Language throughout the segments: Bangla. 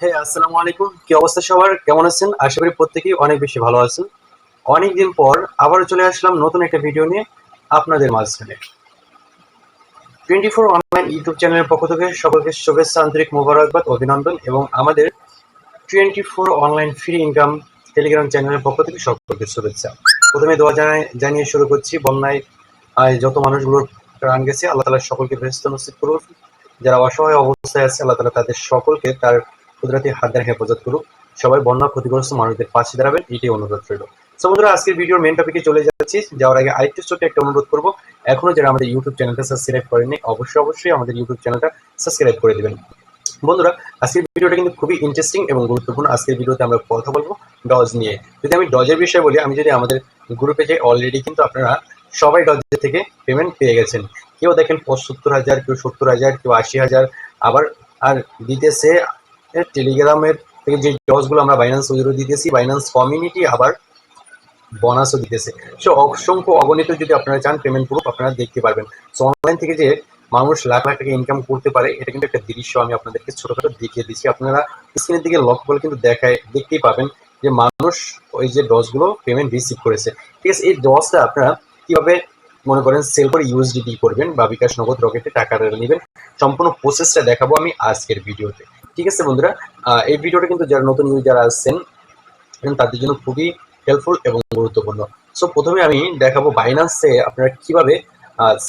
হ্যাঁ আসসালামু আলাইকুম। কি অবস্থা সবার? কেমন আছেন? আশা করি প্রত্যেকেই অনেক বেশি ভালো আছেন। অনেকদিন পর আবারও চলে আসলাম নতুন একটা ভিডিও নিয়ে আপনাদের মাঝখানে। টোয়েন্টি ফোর অনলাইন ইউটিউব চ্যানেলের পক্ষ থেকে সকলকে শুভেচ্ছা, আন্তরিক মোবারকবাদ, অভিনন্দন এবং আমাদের twenty four online free income telegram চ্যানেলের পক্ষ থেকে সকলকে শুভেচ্ছা। প্রথমে দোয়া জানাই জানিয়ে শুরু করছি, বন্যায় যত মানুষগুলোর প্রাণ গেছে, আল্লাহ তালা সকলকে ব্যস্ত নসিব করুন যারা অসহায় অবস্থায় আছে, আল্লাহ তালা তাদের সকলকে তার কুদরতি হাত দ্বারা হেফাজত করুক। সবাই বন্যা ক্ষতিগ্রস্ত মানুষদের পাশে দাঁড়াবেন, এটাই অনুরোধ রইল। সো বন্ধুরা, আজকের ভিডিওর মেন টপিকে চলে যাচ্ছি। যাওয়ার আগে আরেকটু ছোট্ট একটা অনুরোধ করব। এখনও যারা আমাদের ইউটিউব চ্যানেলটা সাবস্ক্রাইব করেনি অবশ্যই অবশ্যই আমাদের ইউটিউব চ্যানেলটা সাবস্ক্রাইব করে দেবেন। বন্ধুরা, আজকের ভিডিওটা কিন্তু খুবই ইন্টারেস্টিং এবং গুরুত্বপূর্ণ। আজকের ভিডিওতে আমরা কথা বলব ডজ নিয়ে। যদি আমি ডজের বিষয়ে বলি, আমি যদি আমাদের গ্রুপে যে অলরেডি কিন্তু আপনারা সবাই ডজের থেকে পেমেন্ট পেয়ে গেছেন। কেউ দেখেন পঁচাত্তর হাজার, কেউ সত্তর হাজার, কেউ আশি হাজার, আবার আর দিতেছে টেলিগ্রামের থেকে যে ডজগুলো আমরা বাইন্যান্স উইরো দিতেছি বাইন্যান্স কমিউনিটি আবার বোনাসও দিতেছে। সো অসংখ্য অগণিত যদি আপনারা চান পেমেন্ট প্রুফ আপনারা দেখতে পারবেন। সো অনলাইন থেকে যে মানুষ লাখ লাখ টাকা ইনকাম করতে পারে, এটা কিন্তু একটা দৃশ্য আমি আপনাদেরকে ছোটখাটো দেখিয়ে দিচ্ছি। আপনারা স্ক্রিনের দিকে লক্ষ্য করে কিন্তু দেখায়, দেখতেই পাবেন যে মানুষ ওই যে ডজগুলো পেমেন্ট রিসিভ করেছে। ঠিক আছে, এই ডজটা আপনারা কীভাবে মনে করেন সেল করে ইউএসডিটি করবেন বা বিকাশ নগদ রকেটে টাকা নেবেন, সম্পূর্ণ প্রসেসটা দেখাবো আমি আজকের ভিডিওতে। ঠিক আছে বন্ধুরা এই ভিডিওটা কিন্তু যারা নতুন ইউজার আসছেন তাদের জন্য খুবই হেল্পফুল এবং গুরুত্বপূর্ণ। সো প্রথমে আমি দেখাবো বাইন্যান্সে আপনারা কীভাবে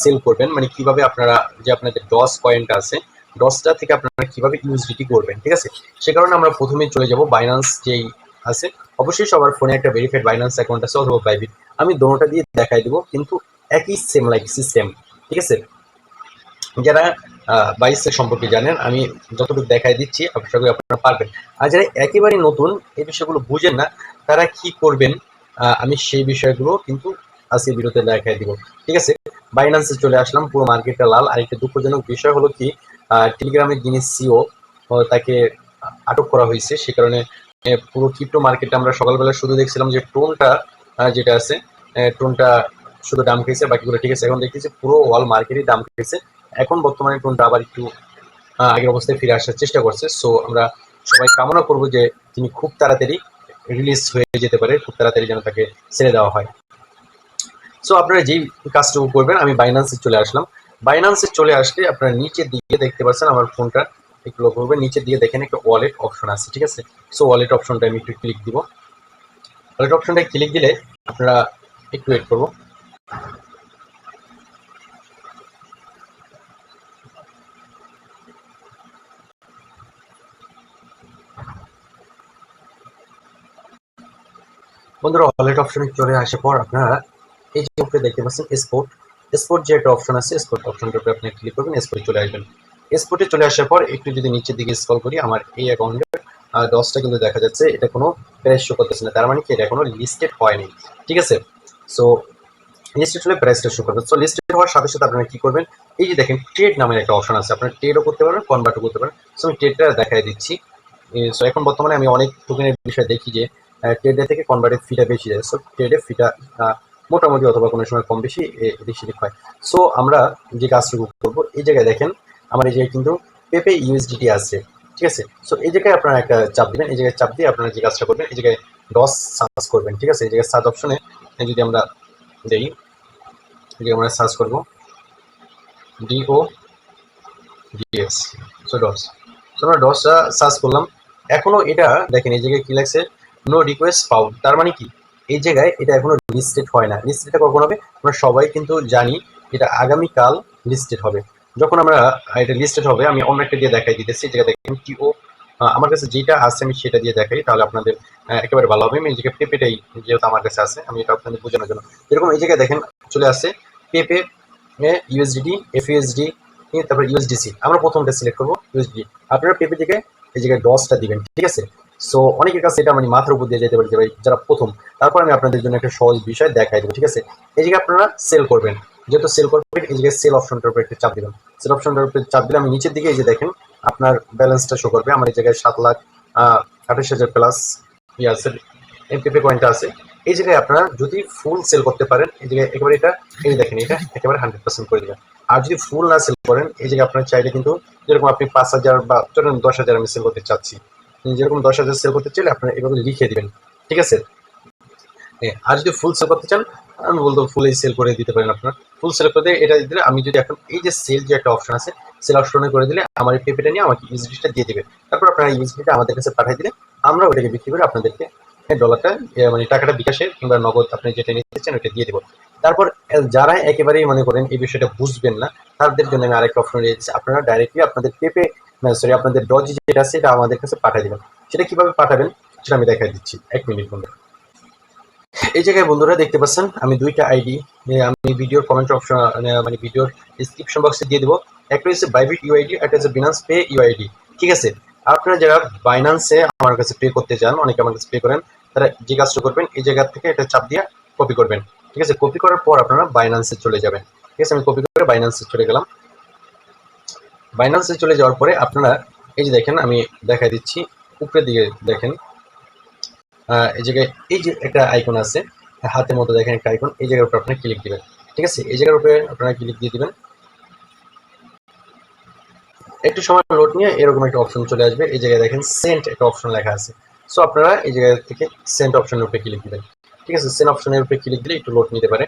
সেল করবেন মানে কীভাবে আপনারা যে আপনাদের ডস পয়েন্ট আছে ডসটা থেকে আপনারা কীভাবে ইউএসডিটি করবেন, ঠিক আছে? সে কারণে আমরা প্রথমেই চলে যাব বাইন্যান্স যেই আছে। অবশ্যই সবার ফোনে একটা ভেরিফাইড বাইন্যান্স অ্যাকাউন্ট আছে অথবা প্রাইভেট আমি দোনোটা দিয়ে দেখাই দেবো, কিন্তু একই সেম লাইক সিস্টেম ঠিক আছে? যারা বাইসের সম্পর্কে জানেন, আমি যতটুকু দেখাই দিচ্ছি আশা করি আপনারা পারবেন। আর যারা একেবারেই নতুন, এই বিষয়গুলো বুঝেন না, তারা কি করবেন আমি সেই বিষয়গুলো কিন্তু আজকে বিরতে দেখাই দিব। ঠিক আছে? বাইন্যান্সে চলে আসলাম, পুরো মার্কেটটা লাল। আর একটা দুঃখজনক বিষয় হলো কি টেলিগ্রামের যিনি সিও তাকে আটক করা হয়েছে, সে কারণে পুরো ক্রিপ্টো মার্কেটে আমরা সকালবেলা শুধু দেখছিলাম যে টোনটা যেটা আছে টোনটা শুধু দাম খেয়েছে, বাকিগুলো ঠিক আছে। এখন দেখতেছি পুরো ওয়াল মার্কেটই দাম খেয়েছে। এখন বর্তমানে টোনটা আবার একটু আগের অবস্থায় ফিরে আসার চেষ্টা করছে। সো আমরা সবাই কামনা করব যে তিনি খুব তাড়াতাড়ি রিলিজ হয়ে যেতে পারে, খুব তাড়াতাড়ি যেন তাকে ছেড়ে দেওয়া হয়। সো আপনারা যেই কাজটুকু করবেন, আমি বাইন্যান্সে চলে আসলাম। বাইন্যান্সে চলে আসলে আপনারা নিচের দিকে দেখতে পাচ্ছেন আমার ফোনটা, একটু লক্ষ্য করবেন, নিচের দিকে দেখেন একটা ওয়ালেট অপশন আছে, ঠিক আছে? সো ওয়ালেট অপশনটা আমি একটু ক্লিক দিব। ওয়ালেট অপশনটা ক্লিক দিলে আপনারা একটু ওয়েট করব। বন্ধুরা ওয়ালেট অপশনে চলে আসার পর আপনারা এই যে উপরে দেখতে পাচ্ছেন স্পোর্ট স্পোর্ট যে একটা অপশন আছে স্পোর্ট অপশনটার উপরে আপনি ক্লিক করবেন স্পোর্টে চলে আসবেন। স্পোর্টে চলে আসার পর একটু যদি নিচের দিকে স্ক্রল করি, আমার এই অ্যাকাউন্টের দশটা কিন্তু দেখা যাচ্ছে, এটা কোনো প্রাইস শো করতেছে না। তার মানে কি, এটা কোনো লিস্টেড হয়নি। ঠিক আছে? সো লিস্টেড হলে প্রাইসটা শো করবে। সো লিস্টেড হওয়ার সাথে সাথে আপনারা কি করবেন, এই যে দেখেন ট্রেড নামের একটা অপশন আছে। আপনারা ট্রেডও করতে পারবেন কনভার্টও করতে পারেন সো আমি ট্রেডটা দেখাই দিচ্ছি। সো এখন বর্তমানে আমি অনেক টোকেনের বিষয় দেখি যে ট্রেডে থেকে কনভার্টের ফিটা বেশি যায়। সো ট্রেডে ফিটা মোটামুটি অথবা কোনো সময় কম বেশি এদিক সেদিক হয়। সো আমরা যে কাজটুকু করব, এই জায়গায় দেখেন, আমার এই জায়গায় কিন্তু পেপে ইউএসডিটি আছে, ঠিক আছে? সো এই জায়গায় আপনারা একটা চাপ দিবেন, এই জায়গায় চাপ দিয়ে আপনারা যে কাজটা করবেন, এই জায়গায় ডস সার্চ করবেন, ঠিক আছে? এই জায়গায় সার্চ অপশনে যদি আমরা দেই জায়গায় আমরা সার্চ করব D O D S so DOS so আমরা ডসটা সার্চ করলাম। এখনও এটা, দেখেন, এই জায়গায় কী লাগছে নো রিকোয়েস্ট ফাউন্ড তার মানে কি? এই জায়গায় এটা এখনও লিস্টেড হয় না। লিস্টেডটা কখন হবে? আমরা সবাই কিন্তু জানি এটা আগামীকাল লিস্টেড হবে। যখন আমরা এটা লিস্টেড হবে, আমি অন্য একটা দিয়ে দেখাই দিতেছি, যেটা দেখেন টিও আমার কাছে যেটা আছে আমি সেটা দিয়ে দেখাই, তাহলে আপনাদের একেবারে ভালো হবে। আমি এই জায়গায় পেপেটাই যেহেতু আমার কাছে আছে, আমি এটা আপনাদের বোঝানোর জন্য। এরকম এই জায়গায় দেখেন, চলে আসছে পেপে ইউএসডিটি এফইউএসডি তারপর ইউএসডিসি আমরা প্রথমটা সিলেক্ট করব ইউএসডি আপনারা পেপে থেকে এই জায়গায় ডসটা দিবেন, ঠিক আছে? সো অনেকের কাছে এটা মানে মাথার উপর দিয়ে যেতে পারি ভাই, যারা প্রথম, তারপর আমি আপনাদের জন্য একটা সহজ বিষয় দেখাই দেবো, ঠিক আছে? এই জায়গায় আপনারা সেল করবেন। যেহেতু সেল করবেন, এই জায়গায় সেল অপশনটার উপর একটা চাপ দিবেন সেল অপশনটার উপর চাপ দিলে আমি নিচের দিকে এই যে দেখেন, আপনার ব্যালেন্সটা শো করবে। আমার এই জায়গায় সাত লাখ আঠাশ হাজার প্লাস ইয়ে আছে এমপিপি কয়েনটা আছে। এই জায়গায় আপনারা যদি ফুল সেল করতে পারেন, এই জায়গায় একেবারে এটা, এই দেখেন, এটা একেবারে হান্ড্রেড পার্সেন্ট করে দেবেন আর যদি ফুল না সেল করেন, এই জায়গায় আপনার চাইলে কিন্তু যেরকম আপনি পাঁচ হাজার বা ধরেন দশ হাজার আমি সেল করতে চাচ্ছি। যেরকম দশ হাজার সেল করতে চাইলে আপনারা এভাবে লিখে দিবেন। ঠিক আছে? হ্যাঁ, আর যদি ফুল সেল করতে চান আমি বলতো ফুলেই সেল করে দিতে পারেন আপনার। ফুল সেল করে এটা দিলে আমি যদি এখন এই যে সেল যে একটা অপশন আছে সেল অপশনে করে দিলে আমার এই পেপেটা নিয়ে আমাকে ইউএসডিটা দিয়ে দিবে। তারপর আপনারা ইউএসডিটা আমাদের কাছে পাঠিয়ে দিলে আমরা ওটাকে বিক্রি করে আপনাদেরকে ডলারটা মানে টাকাটা বিকাশে কিংবা নগদ আপনি যেটা নিতে চান ওটা দিয়ে দেবো। তারপর যারা একেবারেই মনে করেন এই বিষয়টা বুঝবেন না তাদের জন্য আমি আরেকটা অপশন দিয়েছি আপনারা ডাইরেক্টলি আপনাদের পেপে সরি আপনাদের ডজি যেটা আছে এটা আমাদের কাছে পাঠিয়ে দেবেন। সেটা কীভাবে পাঠাবেন, সেটা আমি দেখাই দিচ্ছি। এক মিনিট বন্ধু। এই জায়গায় বন্ধুরা দেখতে পাচ্ছেন, আমি দুইটা আইডি আমি ভিডিওর কমেন্ট অপশন মানে ভিডিওর ডিসক্রিপশন বক্সে দিয়ে দেবো। একটা হচ্ছে বাইবিট ইউআইডি একটা হচ্ছে বিনান্স পে ইউআইডি ঠিক আছে? আপনারা যারা বাইন্যান্সে আমার কাছে পে করতে চান, অনেকে আমার কাছে পে করেন, তারা যে কাজটা করবেন, এই জায়গা থেকে এটা চাপ দিয়ে কপি করবেন। ঠিক আছে? কপি করার পর আপনারা বাইন্যান্সে চলে যাবেন। ঠিক আছে? আমি কপি করে বাইন্যান্সে চলে গেলাম। বাইন্যান্সে চলে যাওয়ার পরে আপনারা, এই যে দেখেন, আমি দেখাই দিচ্ছি, উপরের দিকে দেখেন এই জায়গায়, এই যে একটা আইকন আছে, হাতের মতো দেখেন একটা আইকন এই জায়গার উপর আপনারা ক্লিক দিবেন, ঠিক আছে? এই জায়গার উপরে আপনারা ক্লিক দিয়ে দিবেন। একটু সময় লোড নিয়ে এরকম একটা অপশন চলে আসবে, এই জায়গায় দেখেন সেন্ট একটা অপশন লেখা আছে। সো আপনারা এই জায়গা থেকে সেন্ট অপশনের উপরে ক্লিক দিবেন, ঠিক আছে? সেন্ট অপশনের উপরে ক্লিক দিলে একটু লোড নিতে পারে।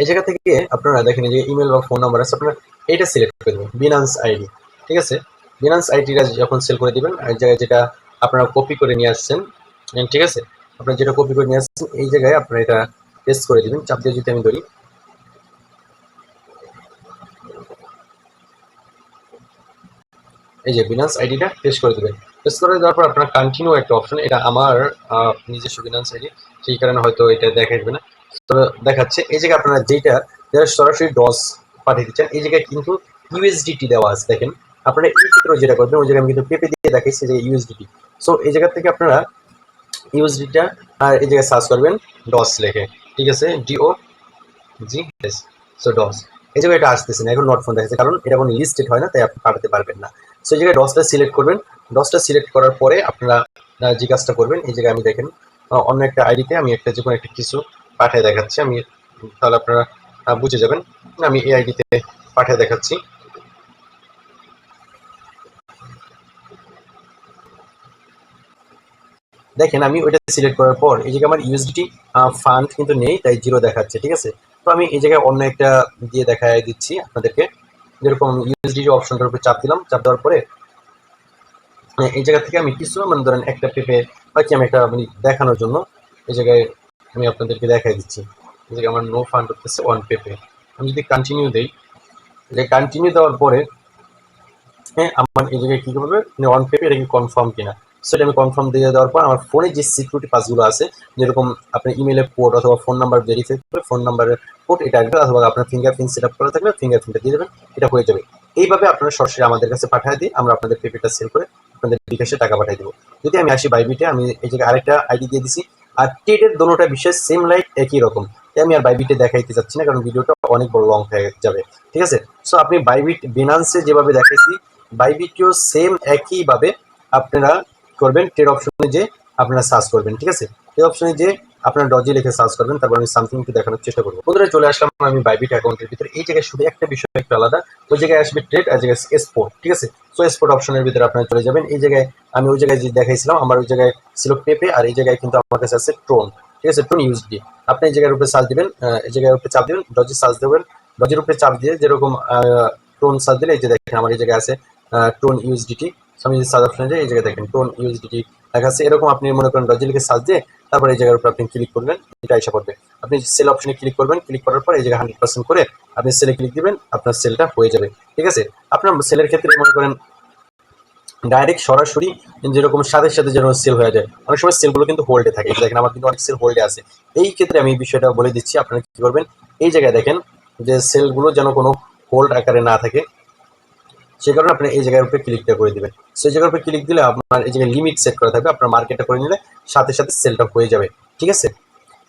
এই জায়গা থেকে আপনারা দেখেন যে ইমেল বা ফোন নাম্বার আছে, আপনারা এটা সিলেক্ট করে দেবেন বিনান্স আইডি ঠিক আছে? বিনান্স আইডিটা যখন সেল করে দিবেন, এই জায়গায় যেটা আপনারা কপি করে নিয়ে আসছেন ঠিক আছে? আপনারা যেটা কপি করে নিয়ে আসছেন, এই জায়গায় আপনারা এটা পেস্ট করে দিবেন, চাপ দিয়ে যদি আমি ধরি, এই যে বিনান্স আইডিটা পেস্ট করে দেবেন। পেস্ট করে দেওয়ার পর আপনার কন্টিনিউ একটা অপশন এটা আমার নিজস্ব বিনান্স আইডি সেই কারণে হয়তো এটা দেখা যাবে না। দেখাচ্ছে, এই জায়গায় আপনারা যেটা যারা সরাসরি ডস পাঠিয়ে দিচ্ছেন, এই জায়গায় কিন্তু ইউএসডিটি দেওয়া আছে, দেখেন। আপনারা এই ক্ষেত্রে যেটা করবেন, ওই জায়গায় আমি কিন্তু পেপে দিয়ে দেখাইছি যে ইউএসডিটি সো এই জায়গা থেকে আপনারা ইউএসডিটা আর এই জায়গায় সার্চ করবেন, ডস লেখে। ঠিক আছে? D O G S so DOS. এই জায়গায় এটা আসতেছে না, এখন নট ফোন দেখাচ্ছে, কারণ এটা কোনো লিস্টেড হয় না, তাই আপনি পাঠাতে পারবেন না। সো এই জায়গায় ডসটা সিলেক্ট করবেন। ডসটা সিলেক্ট করার পরে আপনারা যে কাজটা করবেন, এই জায়গায় আমি দেখেন অন্য একটা আইডিতে আমি একটা যে কোনো একটা কিছু পাঠিয়ে দেখাচ্ছি। আমি তাহলে আপনারা বুঝে যাবেন। আমি এই আইডিতে পাঠিয়ে দেখাচ্ছি। দেখেন, আমি ওইটা সিলেক্ট করার পর এই জায়গায় আমার ইউএসডিটি ফান্ড কিন্তু নেই, তাই জিরো দেখাচ্ছে, ঠিক আছে? তো আমি এই জায়গায় অন্য একটা দিয়ে দেখাই দিচ্ছি আপনাদেরকে। যেরকম ইউএসডি অপশনটার উপরে চাপ দিলাম, চাপ দেওয়ার পরে, এই জায়গা থেকে আমি কিছু মানে ধরেন একটা পেপে বা কি আমি একটা মানে দেখানোর জন্য এই জায়গায় আমি আপনাদেরকে দেখাই দিচ্ছি। জায়গায় আমার নো ফান্ড হচ্ছে ওয়ান পেপে আমি যদি কন্টিনিউ দিই, যে কন্টিনিউ দেওয়ার পরে হ্যাঁ আমার এই জায়গায় কী করবে? ওয়ান পেপে এটা কি কনফার্ম কিনা। সেটা আমি কনফার্ম দিয়ে দেওয়ার পর আমার ফোনে যে সিকিউরিটি পাসগুলো আছে, যেরকম আপনার ইমেলের কোড অথবা ফোন নাম্বার ভেরিফাই করে ফোন নাম্বারের কোড এটা আসবে অথবা আপনার ফিঙ্গারপ্রিন্ট সেট আপ করা থাকলে ফিঙ্গারপ্রিন্টটা দিয়ে দেবেন, এটা হয়ে যাবে। এইভাবে আপনারা সরাসরি আমাদের কাছে পাঠিয়ে দিই আমরা আপনাদের পেপেটা সেল করে আপনাদের বিকাশে টাকা পাঠিয়ে দেবো। যদি আমি আসি বাইবিটে আমি এই জায়গায় আরেকটা আইডি দিয়ে দিছি আর টেটের দোনোটা বিষয় সেম লাইট একই রকম। তাই আমি আর বাইবিটে দেখাইতে চাচ্ছি না, কারণ ভিডিওটা অনেক বড় লং হয়ে যাবে। ঠিক আছে? সো আপনি বাইবিট বিনান্সে যেভাবে দেখাইছি বাইবিটিও সেম একইভাবে আপনারা করবেন টের অপশনে যে আপনারা সার্চ করবেন। ঠিক আছে? ট্রেড অপশনে যে আপনারা ডজি লিখে সার্চ করবেন, তারপর আমি সামথিং একটু দেখানোর চেষ্টা করব। বন্ধুরা, চলে আসলাম আমি বাইবিট অ্যাকাউন্টের ভিতরে। এই জায়গায় শুধু একটা বিষয় একটু আলাদা। ওই জায়গায় আসবে ট্রেড আর জায়গায় স্পোর্ট ঠিক আছে? সো স্পোর্ট অপশনের ভিতরে আপনারা চলে যাবেন। এই জায়গায় আমি ওই জায়গায় যে দেখাইছিলাম, আমার ওই জায়গায় ছিল পেপে আর এই জায়গায় কিন্তু আমার কাছে আছে ট্রোন ঠিক আছে? ট্রোন ইউজডি আপনি এই জায়গার উপরে সার্চ দিবেন এই জায়গার উপরে চাপ দেবেন ডজি সার্চ দেবেন। ডজির উপরে চাপ দিয়ে যেরকম ট্রোন সার্চ দিলে, এই যে দেখেন আমার এই জায়গায় আছে টোন ইউএসডিটি আমি যদি সার্চ অপশনে যাই, এই জায়গায় দেখেন টোন ইউএসডিটি লেখা আছে এরকম আপনি মনে করেন ডজি সার্চ দিয়ে তারপর এই জায়গার উপর আপনি ক্লিক করবেন, এটা এসে পড়বে। আপনি সেল অপশনে ক্লিক করবেন ক্লিক করার পর এই জায়গায় হান্ড্রেড পার্সেন্ট করে আপনি সেলে ক্লিক দিবেন, আপনার সেলটা হয়ে যাবে। ঠিক আছে? আপনার সেলের ক্ষেত্রে মনে করেন ডাইরেক্ট সরাসরি যেরকম সাথে সাথে যেন সেল হয়ে যায়। অনেক সময় সেলগুলো কিন্তু হোল্ডে থাকে। দেখেন আমার কিন্তু অনেক সেল হোল্ডে আছে। এই ক্ষেত্রে আমি বিষয়টা বলে দিচ্ছি, আপনারা কি করবেন? এই জায়গায় দেখেন যে সেলগুলো যেন কোনো হোল্ড আকারে না থাকে। সে কারণে আপনি এই জায়গার উপরে ক্লিকটা করে দিবেন। সেই জায়গার উপরে ক্লিক দিলে আপনার এই জায়গায় লিমিট সেট করা থাকবে, আপনার মার্কেটটা করে নিলে সাথে সাথে সেলটা হয়ে যাবে। ঠিক আছে?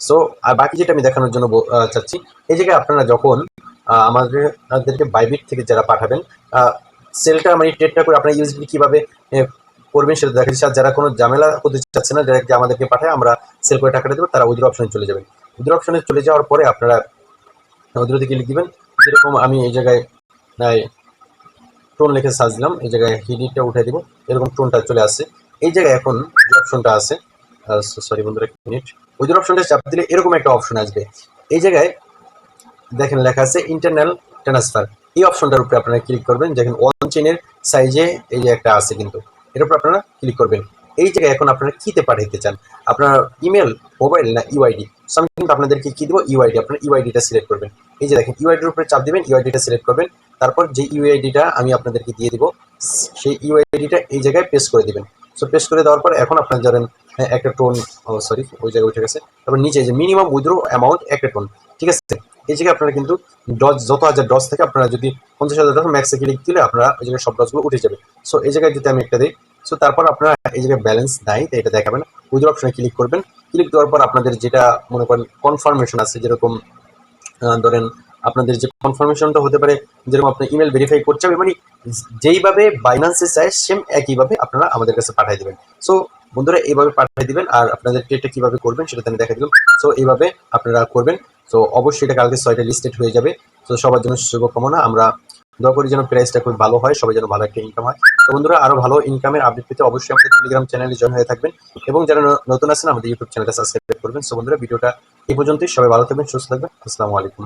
সো আর বাকি যেটা আমি দেখানোর জন্য চাচ্ছি, এই জায়গায় আপনারা যখন আমাদের আমাদেরকে বাইবিট থেকে যারা পাঠাবেন সেলটা মানে ট্রেডটা করে আপনার ইউজলি কীভাবে করবেন সেটা দেখা যাচ্ছে আর যারা কোনো ঝামেলা করতে চাচ্ছে না যারা আমাদেরকে পাঠায়, আমরা সেল করে টাকাটা দেবো, তারা উইথড্র অপশনে চলে যাবেন উইথড্র অপশনে চলে যাওয়ার পরে আপনারা উইথড্রোতে ক্লিক দিবেন। যেরকম আমি এই জায়গায় টোন লিখে সার্চ দিলাম, এই জায়গায় হিডিটটা উঠে দিব, এরকম টোনটা চলে আসছে। এই জায়গায় এখন যে অপশনটা আছে সরি বন্ধুরা, এক মিনিট ওই যে অপশনটা চাপ দিলে এরকম একটা অপশন আসবে। এই জায়গায় দেখেন লেখা আছে ইন্টারনাল ট্রান্সফার এই অপশনটার উপরে আপনারা ক্লিক করবেন যেখানে ওয়ান চেনের সাইজে এই যে একটা আছে কিন্তু। এর উপর আপনারা ক্লিক করবেন। এই জায়গায় এখন আপনারা কিতে পাঠাইতে চান। আপনার ইমেল মোবাইল না ইউআইডি সো আমি কিন্তু আপনাদেরকে কি দেবো ইউআইডি আপনার ইউআইডিটা সিলেক্ট করবেন। এই যে দেখেন ইউআইডির উপরে চাপ দিবেন ইউআইডিটা সিলেক্ট করবেন তারপর যে ইউআইডিটা আমি আপনাদেরকে দিয়ে দিব সেই ইউআইডিটা এই জায়গায় পেস্ট করে দিবেন। সো পেস্ট করে দেওয়ার পর এখন আপনার ধরেন হ্যাঁ, একটা টোন সরি ওই জায়গায় উঠে গেছে। তারপর নিচে যে মিনিমাম উইথড্র অ্যামাউন্ট একটা টোন ঠিক আছে? এই জায়গায় আপনারা কিন্তু ডজ যত হাজার ডজ থেকে আপনারা যদি পঞ্চাশ হাজার ডজ ম্যাক্সে ক্লিক দিলে আপনারা ওই জায়গায় সব ডজগুলো উঠে যাবে। সো এই জায়গায় যদি আমি একটা দিই সো তারপর আপনারা এই জায়গায় ব্যালেন্স নাই তো এটা দেখাবেন। উইথড্র অপশনে ক্লিক করবেন। ক্লিক দেওয়ার পর আপনাদের যেটা মনে করেন কনফার্মেশন আছে যেরকম ধরেন আপনাদের যে কনফার্মেশনটা হতে পারে, যেরকম আপনি ইমেল ভেরিফাই করতে হবে মানে যেইভাবে বাইন্যান্সে চায় সেম একইভাবে আপনারা আমাদের কাছে পাঠিয়ে দেবেন। সো বন্ধুরা, এইভাবে পাঠিয়ে দিবেন, আর আপনাদের এটা কীভাবে করবেন, সেটা আমি দেখা দিলাম। সো এইভাবে আপনারা করবেন। সো অবশ্যই এটা কালকে ছয়টা লিস্টেড হয়ে যাবে। তো সবার জন্য শুভকামনা। আমরা দোয়া করি যেন প্রাইসটা খুব ভালো হয়, সবাই যেন ভালো একটা ইনকাম হয়। তো বন্ধুরা, আরও ভালো ইনকামের আপডেট পেতে অবশ্যই আমাদের টেলিগ্রাম চ্যানেলে জয়েন হয়ে থাকবেন এবং যারা নতুন আছেন, আমাদের ইউটিউব চ্যানেলটা সাবস্ক্রাইব করবেন। সো বন্ধুরা, ভিডিওটা এই পর্যন্তই। সবাই ভালো থাকবেন, সুস্থ থাকবেন। আসসালামু আলাইকুম।